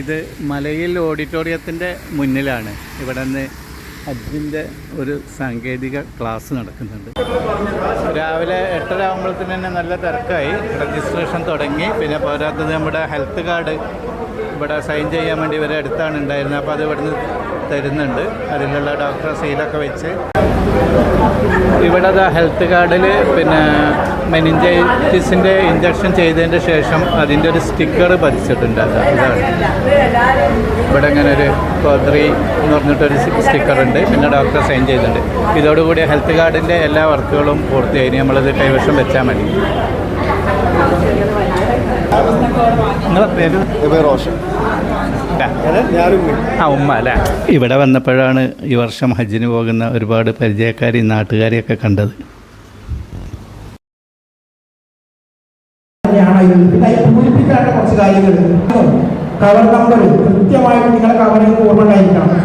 ഇത് മലയിൽ ഓഡിറ്റോറിയത്തിന്റെ മുന്നിലാണ്. ഇവിടെ നിന്ന് ഹജ്ജിന്റെ ഒരു സാങ്കേതിക ക്ലാസ് നടക്കുന്നുണ്ട്. രാവിലെ എട്ടര ആകുമ്പോഴത്തേന് തന്നെ നല്ല തിരക്കായി. രജിസ്ട്രേഷൻ തുടങ്ങി. പിന്നെ പോരാത്തത് നമ്മുടെ ഹെൽത്ത് കാർഡ് ഇവിടെ സൈൻ ചെയ്യാൻ വേണ്ടി ഇവരെ അടുത്താണ് ഉണ്ടായിരുന്നത്. അപ്പോൾ അത് ഇവിടുന്ന് തരുന്നുണ്ട്. അതിലുള്ള ഡോക്ടറെ സീലൊക്കെ വെച്ച്. ഇവിടെ ഹെൽത്ത് കാർഡിൽ പിന്നെ മെനിഞ്ചൈറ്റിസിന്റെ ഇഞ്ചക്ഷൻ ചെയ്തതിന്റെ ശേഷം അതിന്റെ ഒരു സ്റ്റിക്കർ പതിച്ചിട്ടുണ്ട്. അതാണ് ഇതാണ്. ഇവിടെ ഇങ്ങനെ ഒരു കോത്രി എന്ന് പറഞ്ഞിട്ടൊരു സ്റ്റിക്കർ ഉണ്ട്. പിന്നെ ഡോക്ടർ സൈൻ ചെയ്തിട്ടുണ്ട്. ഇതോടുകൂടി ഹെൽത്ത് കാർഡിന്റെ എല്ലാ വർക്കുകളും പൂർത്തിയായി. ഇനി നമ്മളത് കൈവശം വെച്ചാൽ മതി. നിങ്ങളെ പേര്? റോഷൻ. ആ ഉമ്മ അല്ലേ? ഇവിടെ വന്നപ്പോഴാണ് ഈ വർഷം ഹജ്ജിന് പോകുന്ന ഒരുപാട് പരിചയക്കാരെയും നാട്ടുകാരെയൊക്കെ കണ്ടത്. തന്നെയാണ് ഇത് പിന്നെ ഈ പൂരിപ്പിക്കേണ്ട കുറച്ച് കാര്യങ്ങൾ കവർ നമ്പർ കൃത്യമായിട്ട് നിങ്ങളെ കവറിന് ഓർമ്മ ഉണ്ടായിരിക്കണം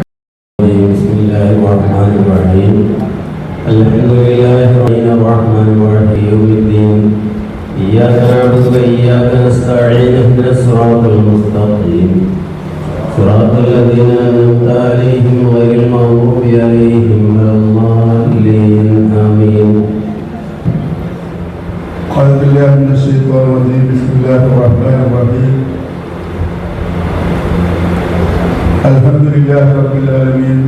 بسم الله الرحمن الرحيم الحمد لله رب الرحمن الرحيم يوم الدين إياك نعبد وإياك نستعين اهدنا الصراط المستقيم صراط الذين أنعمت عليهم غير المغضوب عليهم ولا الضالين آمين أعوذ بالله من الشيطان الرجيم بسم الله الرحمن الرحيم الحمد لله رب العالمين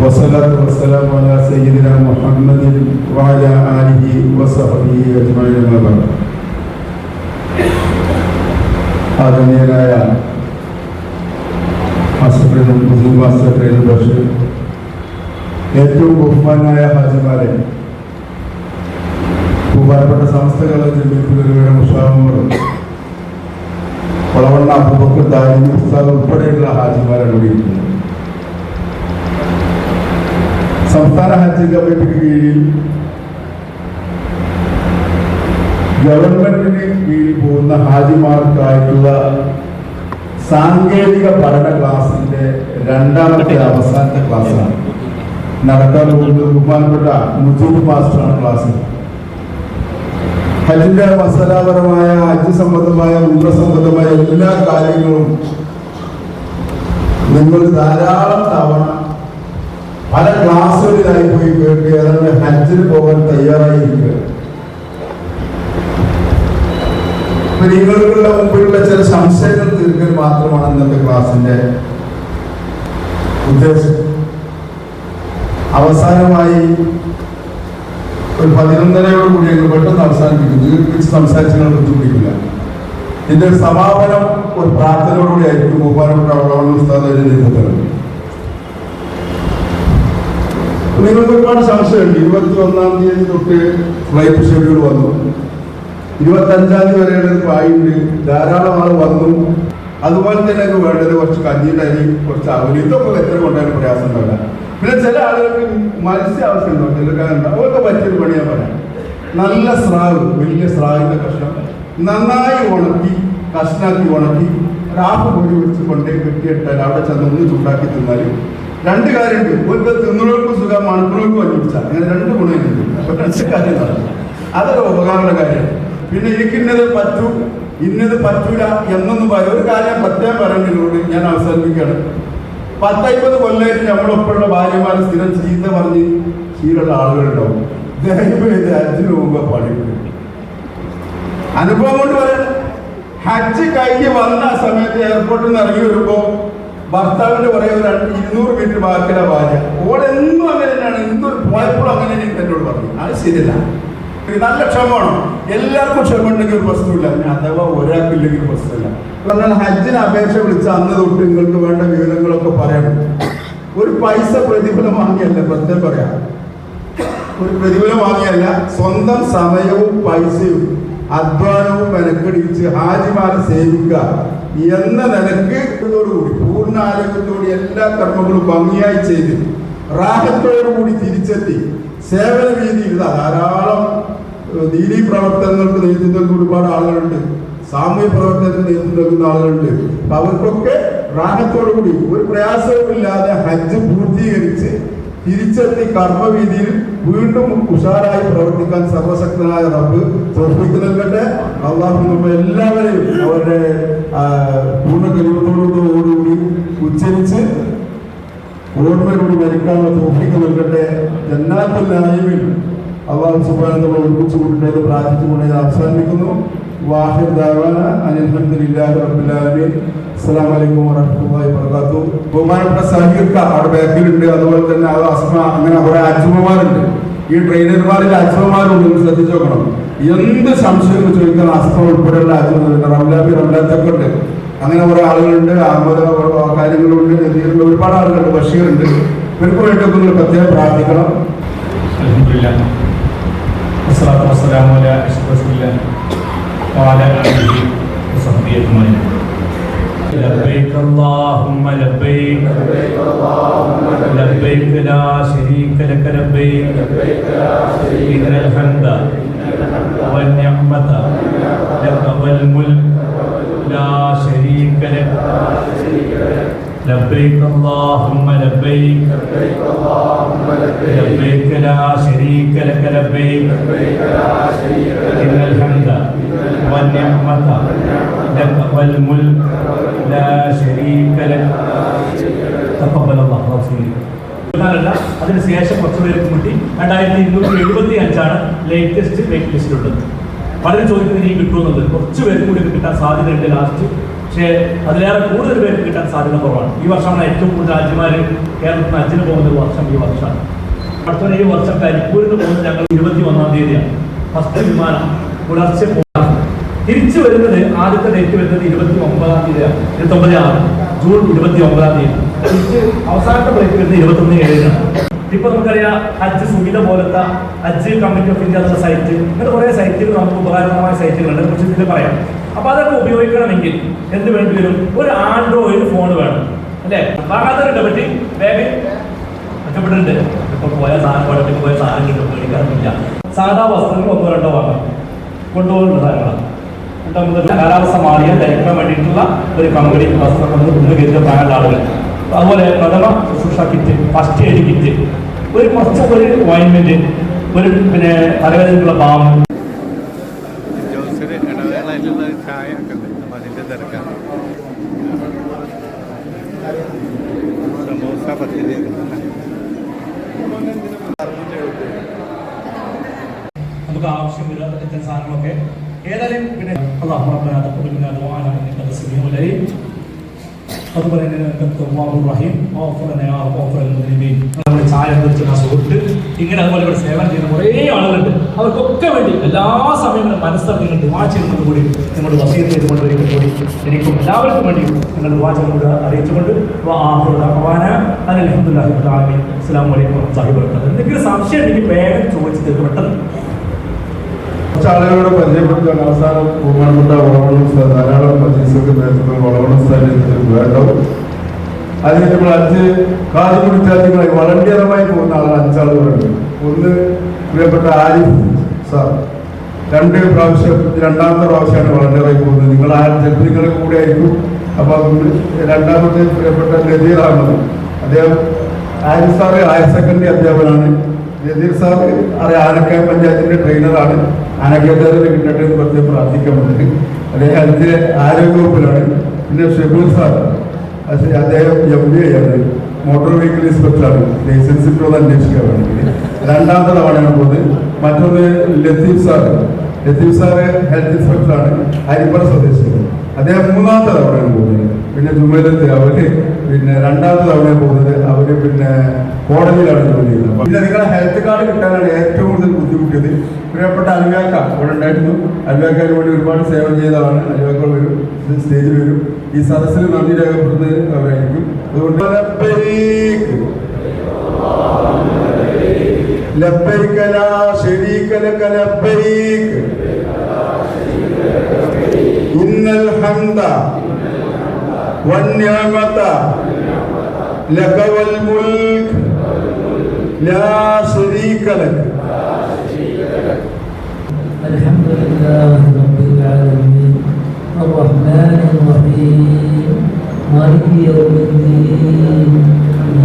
والصلاة والسلام على سيدنا محمد وعلى آله وصحبه أجمعين أما بعد ആദരണീയനായ മാസ്റ്റർ മുസ്ലിം മാസ്റ്റർ ട്രെയിനർ ബഷീർ ഏറ്റവും ബഹുമാനായ ഹാജിമാരെ ബഹുമാനപ്പെട്ട സംസ്ഥകൾ ജമീത്തുകളുടെ മുഷാമുകളും വളവണ്ണ അബുബക്കർ ദാരിമി ഉസ്താദ് ഉൾപ്പെടെയുള്ള ഹാജിമാരാണ് ഇവിടെ സംസ്ഥാന ഹജ്ജ് കമ്മിറ്റിക്ക് കീഴിൽ ഗവൺമെന്റിന് കീഴിൽ പോകുന്ന ഹാജിമാർക്കായിട്ടുള്ള സാങ്കേതിക പഠന ക്ലാസിന്റെ രണ്ടാമത്തെ അവസാനത്തെ ക്ലാസ്സാണ്. നടക്കാൻ പോകുന്നത് ബഹുമാനപ്പെട്ട മുജീബ് മാസ്റ്ററാണ് ക്ലാസ്. ഹജ്ജിന്റെ മസലാപരമായ ഹജ്ജ് സംബന്ധമായ ഉമ്ര സംബന്ധമായ എല്ലാ കാര്യങ്ങളും നിങ്ങൾ ധാരാളം തവണ പല ക്ലാസ്സുകളിലായി പോയി കേട്ട് ഏതാണ്ട് ഹജ്ജിന് പോകാൻ തയ്യാറായിരിക്കുക നിങ്ങളുടെ മുമ്പിലുള്ള ചില സംശയങ്ങൾ തീർക്കൽ മാത്രമാണ് ഇന്നത്തെ ക്ലാസിന്റെ ഉദ്ദേശം. അവസാനമായി ഒരു പതിനൊന്നരയോട് കൂടി അങ്ങ് പെട്ടെന്ന് അവസാനിപ്പിക്കും. ദീർഘിച്ച് സംസാരിച്ച് ഞങ്ങൾ ഇതിന്റെ സമാപനം ഒരു പ്രാർത്ഥനയോടുകൂടി ആയിരിക്കും. ഉസ്താദിന്റെ നേതൃത്വത്തിൽ. നിങ്ങൾക്ക് ഒരുപാട് സംശയമുണ്ട്. ഇരുപത്തി ഒന്നാം തീയതി തൊട്ട് ഫ്ലൈറ്റ് ഷെഡ്യൂൾ വന്നു. ഇരുപത്തഞ്ചാം തീയതി വരെയുള്ള ഒരു പായുണ്ട് ധാരാളം ആൾ വന്നു. അതുപോലെ തന്നെ വേണ്ടത് കുറച്ച് കഞ്ഞിയുടെ അരി കുറച്ച് അവർ ഇതൊക്കെ എത്ര കൊണ്ടാണ് പ്രയാസം ഉണ്ടാവില്ല പിന്നെ ചില ആളുകൾക്ക് മത്സ്യ ഉണ്ടാവും അങ്ങനെ അവർക്ക് പറ്റിയൊരു പണിയാ പറയാം. നല്ല സ്രാവ് വലിയ സ്രാവിന്റെ കഷ്ണം. നന്നായി ഉണക്കി കഷ്ണാക്കി ഉണക്കി രാഹു പൊടി ഒഴിച്ച് കൊണ്ടേ കെട്ടിയിട്ടാൽ അവിടെ ചെന്ന് ഒന്ന് ചൂടാക്കി തിന്നാൽ രണ്ട് കാര്യമുണ്ട്. ഒരു തിന്നുകൾക്ക് സുഖം മണക്കുകൾക്കും അനുഭവിച്ച അങ്ങനെ രണ്ട് ഗുണങ്ങളുണ്ട് കാര്യം അതൊരു ഉപകാരമുള്ള കാര്യം. പിന്നെ എനിക്ക് ഇന്നത് പറ്റൂ ഇന്നത് പറ്റൂല എന്നൊന്നും പറയും. ഒരു കാര്യം പറ്റാൻ പറയുന്നതിനോട് ഞാൻ അവസാനിപ്പിക്കുകയാണ്. പത്തൈമ്പത് കൊല്ലമായിട്ട് നമ്മളൊപ്പമുള്ള ഭാര്യമാരെ സ്ഥിരം ചീത്ത പറഞ്ഞ് ശീലമുള്ള ആളുകളുണ്ടാവും. ദയവ് ചെയ്ത് ഹജ്ജിന് മുമ്പ് പഠിക്കും അനുഭവം കൊണ്ട് പറയാം. ഹജ്ജ് കഴിഞ്ഞ് വന്ന സമയത്ത് എയർപോർട്ടിൽ നിന്ന് ഇറങ്ങി വരുമ്പോ ഭർത്താവിന്റെ പുറകെ ഒരു ഇരുന്നൂറ് മീറ്റർ ബാക്കിയുള്ള ഭാര്യ. ഓടെന്നും അങ്ങനെ തന്നെയാണ്. ഇന്നൊരു പോയപ്പോഴും അങ്ങനെ തന്നെ എന്നോട് പറഞ്ഞു അത് ശരിയല്ല. നല്ല ക്ഷമമാണ്. എല്ലാവർക്കും ക്ഷമ ഉണ്ടെങ്കിൽ പ്രശ്നമില്ല അഥവാ ഒരാൾക്കില്ലെങ്കിൽ പ്രശ്നമില്ല. പറഞ്ഞാൽ ഹജ്ജിന് അപേക്ഷ വിളിച്ച അന്ന് തൊട്ട് നിങ്ങൾക്ക് വേണ്ട വിവരങ്ങളൊക്കെ പറയണം ഒരു പൈസ പ്രതിഫലം വാങ്ങിയല്ല പ്രത്യേകം പറയാം. ഒരു പ്രതിഫലം വാങ്ങിയല്ല സ്വന്തം സമയവും പൈസയും അധ്വാനവും മെനക്കെടിച്ച് ഹാജിമാരെ സേവിക്കുക എന്ന നിലയ്ക്ക് ഇതോടുകൂടി പൂർണ ആരോഗ്യത്തോടെ എല്ലാ കർമ്മങ്ങളും ഭംഗിയായി ചെയ്ത് റാഹത്തോടുകൂടി തിരിച്ചെത്തി. സേവന രീതിയിൽ ധാരാളം നീതി പ്രവർത്തനങ്ങൾക്ക് നേതൃത്വം നൽകുന്ന ഒരുപാട് ആളുകളുണ്ട്. സാമൂഹ്യ പ്രവർത്തനത്തിന് നേതൃത്വം നൽകുന്ന ആളുകളുണ്ട്. അപ്പൊ അവർക്കൊക്കെ റാഹത്തോടുകൂടി ഒരു പ്രയാസവുമില്ലാതെ ഹജ്ജ് പൂർത്തീകരിച്ച് തിരിച്ചെത്തി കർമ്മവീതിയിൽ വീണ്ടും ഉഷാറായി പ്രവർത്തിക്കാൻ സർവശക്തനായ റബ്ബ് തോൽപ്പിക്ക് നൽകട്ടെ. അള്ളാഹു എല്ലാവരെയും അവരുടെ പൂർണ കഴിവത്തോട് കൊടുക്കാനുള്ള തോഫിക്ക് നൽകട്ടെ. ജന്നാത്തുൽ നായിമിൽ അള്ളാഹു സുബ്ഹാനഹു ഒരുമിച്ച് കൂട്ടേത് പ്രാർത്ഥിച്ചുകൊണ്ട് ഞാൻ അവസാനിപ്പിക്കുന്നു. വാഹിർ ദാവാന അനിൽഹമ്മദില്ലാഹി റബ്ബിൽ ആലമീൻ. അസ്സലാമു അലൈക്കും വറഹ്മത്തുള്ളാഹി വബറകാതുഹു. ബഹുമാനപ്പെട്ട സഹീർക്ക അവിടെ ബാക്കിലുണ്ട്. അതുപോലെ തന്നെ അത് അസ്മ അങ്ങനെ കുറെ അച്ഛമ്മമാരുണ്ട് ഈ ട്രെയിനർമാരിൽ അച്ഛമ്മമാരുണ്ട് ശ്രദ്ധിച്ചു നോക്കണം. എന്ത് സംശയം ചോദിക്കുന്ന അസ്മ ഉൾപ്പെടെയുള്ള അജ്മലുണ്ട് റംലാബി റംലാത്തൊക്കെ ഉണ്ട്. അങ്ങനെ കുറെ ആളുകളുണ്ട്. അഹമ്മദ് കാര്യങ്ങളുണ്ട്. ഒരുപാട് ആളുകളുണ്ട്. ബഷീറുണ്ട്. ഇവർക്ക് വേണ്ടിയൊക്കെ നിങ്ങൾ പ്രത്യേകം പ്രാർത്ഥിക്കണം الحمد لله والصلاة والسلام على أشرف رسول الله وعلى آله وصحبه أجمعين لبيك اللهم لبيك لبيك لا شريك لك لبيك إن الحمد والنعمة لك والملك لا شريك لك لبيك اللهم لبيك لبيك لا شريك لك لبيك إن الحمد والنعمة لك والملك لا شريك لك تقبل الله رسولي അല്ല അതിനുശേഷം കുറച്ച് പേർക്ക് മുട്ടി രണ്ടായിരത്തി ഇരുന്നൂറ്റി എഴുപത്തി അഞ്ചാണ് ലേറ്റസ്റ്റ് വെയിറ്റ് ലിസ്റ്റിലുള്ളത് പലരും ചോദിക്കുന്നത് ഇനി കിട്ടുമെന്നുള്ളത് കുറച്ച് പേർക്ക് കൂടി കിട്ടാൻ സാധ്യതയുണ്ട് ലാസ്റ്റ് പക്ഷേ അതിലേറെ കൂടുതൽ പേർക്ക് കിട്ടാൻ സാധ്യത കുറവാണ്. ഈ വർഷമാണ് ഏറ്റവും കൂടുതൽ രാജ്യമാർ കേരളത്തിൽ അഞ്ചിന് പോകുന്ന ഒരു വർഷം ഈ വർഷമാണ്. അടുത്ത ഈ വർഷം കരിപ്പൂരിൽ നിന്ന് പോകുന്നത് ഞങ്ങൾ ഇരുപത്തി ഒന്നാം തീയതിയാണ്. ഫസ്റ്റ് വിമാനം പുലർച്ചെ പോകാം തിരിച്ചു വരുന്നത് ആദ്യത്തെ ഡേറ്റ് വരുന്നത് ഇരുപത്തി ഒമ്പതാം തീയതിയാണ്. ഇരുപത്തി ഒമ്പത് ആറ് ജൂൺ ഇരുപത്തി ഒമ്പതാം തീയതി. തിരിച്ച് അവസാനത്തെ ഡേറ്റ് വരുന്നത് ഇരുപത്തൊന്ന് ഏഴിനാണ്. ഇപ്പൊ നമുക്കറിയാം ഹജ്ജ് സുവിധ പോലത്തെ ഹജ്ജ് കമ്മിറ്റി ഓഫ് ഇന്ത്യ എന്നുള്ള സൈറ്റ് ഇങ്ങനെ കുറെ സൈറ്റുകൾ നമുക്ക് ഉപകാരപ്രദമായ സൈറ്റുകളുണ്ട് കുറച്ച് ഇതിൽ പറയാം. അപ്പൊ അതൊക്കെ ഉപയോഗിക്കണമെങ്കിൽ എന്ത് വേണ്ടി വരും? ഒരു ആൻഡ്രോയിഡ് ഫോൺ വേണം. അല്ലേ? വാങ്ങാത്തവരുണ്ട് പറ്റി വേഗം ഒറ്റപ്പെട്ടിട്ടുണ്ട്. ഇപ്പൊ പോയ സാധനം കുഴപ്പത്തിൽ പോയ സാധനം കിട്ടും. മേടിക്കാറില്ല സാധാ വസ്ത്രങ്ങൾ ഒന്നോ രണ്ടോ വാങ്ങാം. കൊണ്ടുപോകുന്ന സാധനങ്ങളാണ്. കാലാവസ്ഥ മാറിയാൽ ധരിക്കാൻ വേണ്ടിയിട്ടുള്ള ഒരു കമ്പനി വസ്ത്രം ഒന്ന് കരുതി പ്രായമുള്ള ആളുകൾ. അതുപോലെ പ്രഥമ ശുശ്രൂഷ കിറ്റ് ഫസ്റ്റ് എയ്ഡ് കിറ്റ് ഒരു കുറച്ച് ഒരു ഓയിൻമെന്റ് ഒരു പിന്നെ തലവേദനയ്ക്കുള്ള ബാം ജോസിന് ഇടവേളയിലുള്ള ചായ തിരക്കാണ്. സമോസ പത്തിരി. നമുക്ക് ആവശ്യമില്ലാത്ത സാധനങ്ങളൊക്കെ. ഏതായാലും പിന്നെ അള്ളാഹു റബ്ബന തഖബ്ബൽ മിന്നാ ദുആന ഇന്നക സമീഉൽ അലീം അതുപോലെ നമ്മുടെ ചായ കുടിച്ചുന്ന സുഹൃത്ത് ഇങ്ങനെ അതുപോലെ ഇവിടെ സേവനം ചെയ്യുന്ന കുറേ ആളുകളുണ്ട്. അവർക്കൊക്കെ വേണ്ടി എല്ലാ സമയങ്ങളും മനസ്സറിഞ്ഞ് നിങ്ങൾ ചെയ്യുന്നത് കൂടി നിങ്ങളുടെ വസീത് ചെയ്തുകൊണ്ട് ഒരിക്കൽ കൂടി എനിക്കും എല്ലാവർക്കും വേണ്ടി നിങ്ങളുടെ ചെയ്യുന്നത് അറിയിച്ചുകൊണ്ട് റബ്ബിൽ അസ്സലാമു അലൈക്കും വബറകാതുഹു. എന്തെങ്കിലും സംശയം എനിക്ക് വേഗം ചോദിച്ചു തീർക്ക് പെട്ടെന്ന് കുറച്ച് ആളുകളോട് പരിചയപ്പെടുത്താൻ അവസാനം ബഹുമാനപ്പെട്ട വളവണം സ്ഥലം ധാരാളം മജീസൊക്കെ നേതൃത്വം വളവണം സ്ഥലത്തിൽ വേണ്ടോ അതിന് നമ്മൾ അഞ്ച് കാതുകുടി വിദ്യാർത്ഥികളായി വളണ്ടിയറമായി പോകുന്ന ആളുകൾ അഞ്ചാളുകളുണ്ട് ഒന്ന് പ്രിയപ്പെട്ട ആരിഫ് സാർ. രണ്ട് പ്രാവശ്യം രണ്ടാമത്തെ പ്രാവശ്യമാണ് വളണ്ടിയറായി പോകുന്നത്. നിങ്ങൾ ആ ചിലപ്പോൾ കൂടെ ആയിരിക്കും. അപ്പോൾ രണ്ടാമത്തെ പ്രിയപ്പെട്ട അഹമ്മദ് അദ്ദേഹം. ആരിഫ് സാറ് ഹയർ സെക്കൻഡറി അധ്യാപകനാണ്. നദീർ സാർ അറിയാം ആനക്കായ പഞ്ചായത്തിന്റെ ട്രെയിനറാണ്. ആനക്കായത്തിൽ കിട്ടട്ടെ എന്ന് പറഞ്ഞ് പ്രാർത്ഥിക്കാൻ വന്നിട്ട് അദ്ദേഹം അതിന്റെ ആരോഗ്യ വകുപ്പിലാണ് പിന്നെ ഷെബീർ സാർ അദ്ദേഹം എം ബി ആണ്. മോട്ടോർ വെഹിക്കിൾ ഇൻസ്പെക്ടറാണ് ലൈസൻസ് ഒന്ന് അന്വേഷിക്കാൻ വേണമെങ്കിൽ രണ്ടാമത്തെ തവണയാണ് പോകുന്നത് മറ്റൊന്ന് Latheef sir Latheef sir health ഇൻസ്പെക്ടറാണ്. Harippura സ്വദേശിയാണ്. അദ്ദേഹം മൂന്നാമത്തെ തവണയാണ് പോകുന്നത് പിന്നെ ജുമേലത്തെ അവർ പിന്നെ രണ്ടാമത്തെ തവണ പോകുന്നത് അവർ പിന്നെ കോടതിയിലാണ് ജോലി ചെയ്യുന്നത്. പിന്നെ നിങ്ങളെ ഹെൽത്ത് കാർഡ് കിട്ടാനാണ് ഏറ്റവും കൂടുതൽ ബുദ്ധിമുട്ടിയത്. പ്രിയപ്പെട്ട അൽവാക്ക ഇവിടെ ഉണ്ടായിരുന്നു. അൽവാക്കാന് വേണ്ടി ഒരുപാട് സേവനം ചെയ്തതാണ്. അൽവാക്ക വരും. സ്റ്റേജിൽ വരും. ഈ സദസ്സിൽ നന്ദി രേഖപ്പെടുന്നത് അവരായിരിക്കും. അതുകൊണ്ട്. ഇന്നൽ ഹംദ والنعمة. لك والملك. لا شريك لك. الحمد لله رب العالمين. الرحمن الرحيم. مالك يوم الدين.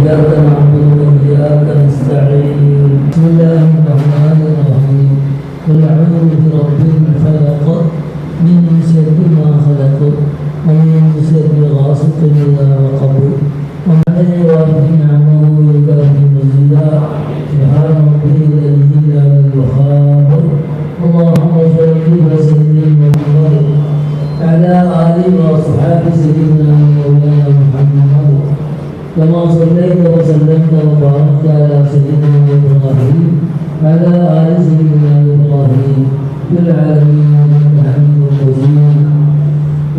إياك نعبد وإياك نستعين. بسم الله الرحمن وأصحاب سيدنا مولانا محمد كما صليت وسلمت وباركت على سيدنا إبراهيم وعلى آل سيدنا إبراهيم في العالمين إنك حميد مجيد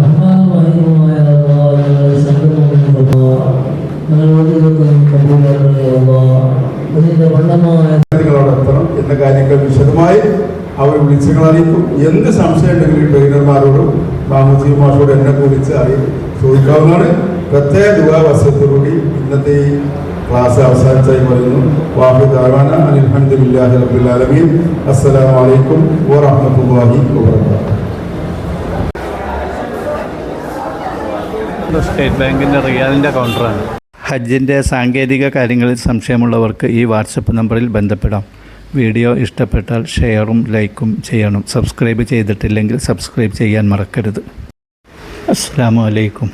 رحمن رحيم يا الله ഞങ്ങളെ സകലവും ഞങ്ങളോട് കബൂലായ അതിൻ്റെ വണ്ണമായ വിദ്യാർത്ഥികളോട് എത്തണം എന്ന കാര്യങ്ങൾ വിശദമായി അവർ വിളിച്ചുകൾ അറിയിക്കും എന്ത് സംശയം ഉണ്ടെങ്കിലും ട്രെയിനർമാരോടും മാമൂജി മാഷോടും എന്നെ കുറിച്ച് അറിയും ചോദിക്കാവുന്നതാണ്. പ്രത്യേക ദുഃഖവശത്തോടുകൂടി ഇന്നത്തെ ഈ ക്ലാസ് അവസാനിച്ചായി പറയുന്നു. വാഹിദ് ആവാന അനിൽഹമ്മദില്ലാഹി റബ്ബിൽ ആലമീൻ. അസ്സലാമു അലൈക്കും വറഹ്മത്തുള്ളാഹി വബറകാതുഹു. സ്റ്റേറ്റ് ബാങ്കിന്റെ റിയാലിന്റെ കൗണ്ടറാണ് ഹജ്ജിന്റെ സാങ്കേതിക കാര്യങ്ങളിൽ സംശയമുള്ളവർക്ക് ഈ വാട്സപ്പ് നമ്പറിൽ ബന്ധപ്പെടാം. വീഡിയോ ഇഷ്ടപ്പെട്ടാൽ ഷെയറും ലൈക്കും ചെയ്യണം. സബ്സ്ക്രൈബ് ചെയ്തിട്ടില്ലെങ്കിൽ സബ്സ്ക്രൈബ് ചെയ്യാൻ മറക്കരുത്. അസ്സാം വലൈക്കും